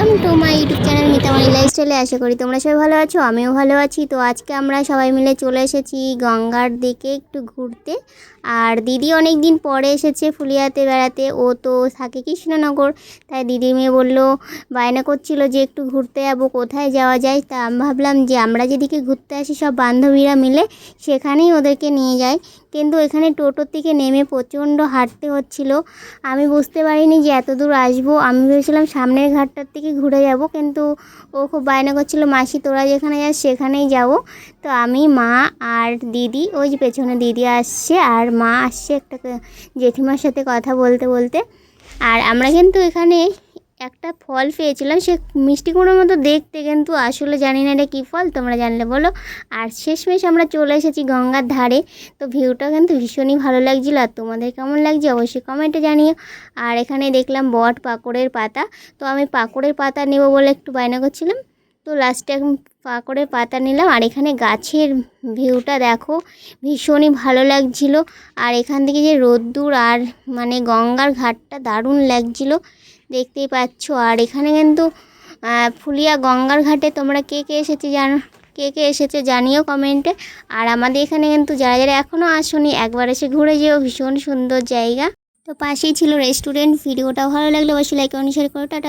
Welcome to my YouTube channel Mitamari লাইফস্টাইলে আশা করি তোমরা সবাই ভালো আছো, আমিও ভালো আছি। তো আজকে আমরা সবাই মিলে চলে এসেছি গঙ্গার দিকে একটু ঘুরতে। আর দিদি অনেক দিন পরে এসেছে ফুলিয়াতে বেড়াতে, ও তো থাকে কৃষ্ণনগর। তাই দিদি মেয়ে বলল, বায়না করছিল যে একটু ঘুরতে যাব, কোথায় যাওয়া যায়? তা আমি ভাবলাম যে আমরা যেদিকে ঘুরতে আসি সব বান্ধবীরা মিলে সেখানেই ওদেরকে নিয়ে যাই। কিন্তু এখানে টোটোর থেকে নেমে প্রচণ্ড হাঁটতে হচ্ছিল। আমি বুঝতে পারিনি যে এত দূর আসব। আমি ভেবেছিলাম সামনের ঘাটটার থেকে ঘুরে যাব, কিন্তু ও খুব বায়না করছিল, মাসি, তোরা যেখানে যাস সেখানেই যাব। তো আমি, মা আর দিদি, ওই যে পেছনে দিদি আসছে, আর মা আসছে একটা জেঠিমার সাথে কথা বলতে বলতে। আর আমরা কিন্তু এখানে একটা ফল পেয়েছিলাম, সে মিষ্টি কুমড়োর মতো দেখতে কিন্তু আসলে জানি না এটা কী ফল, তোমরা জানলে বলো। আর শেষমেশ আমরা চলে এসেছি গঙ্গার ধারে, তো ভিউটা কিন্তু ভীষণই ভালো লাগছিল, আর তোমাদের কেমন লাগছে অবশ্যই কমেন্টে জানিও। আর এখানে দেখলাম বট পাকড়ের পাতা, তো আমি পাকড়ের পাতা নেব বলে একটু বায়না করছিলাম, তো লাস্টে এখন পাকড়ের পাতা নিলাম, আর এখানে গাছের ভিউটা দেখো, ভীষণই ভালো লাগছিল। আর এখান থেকে যে রোদ্দুর আর মানে গঙ্গার ঘাটটা দারুণ লাগছিল দেখতেই পাচ্ছ। আর এখানে কিন্তু ফুলিয়া গঙ্গার ঘাটে তোমরা কে কে এসেছে জানো, কে কে এসেছে জানিও কমেন্টে আর আমাদের এখানে কিন্তু যারা যারা এখনও আসনি, একবার এসে ঘুরে যেও, ভীষণ সুন্দর জায়গা। তো পাশেই ছিল রেস্টুরেন্ট ভিডিওটা ভালো লাগলে অবশ্যই লাইক অনুসারে করো, টাটা।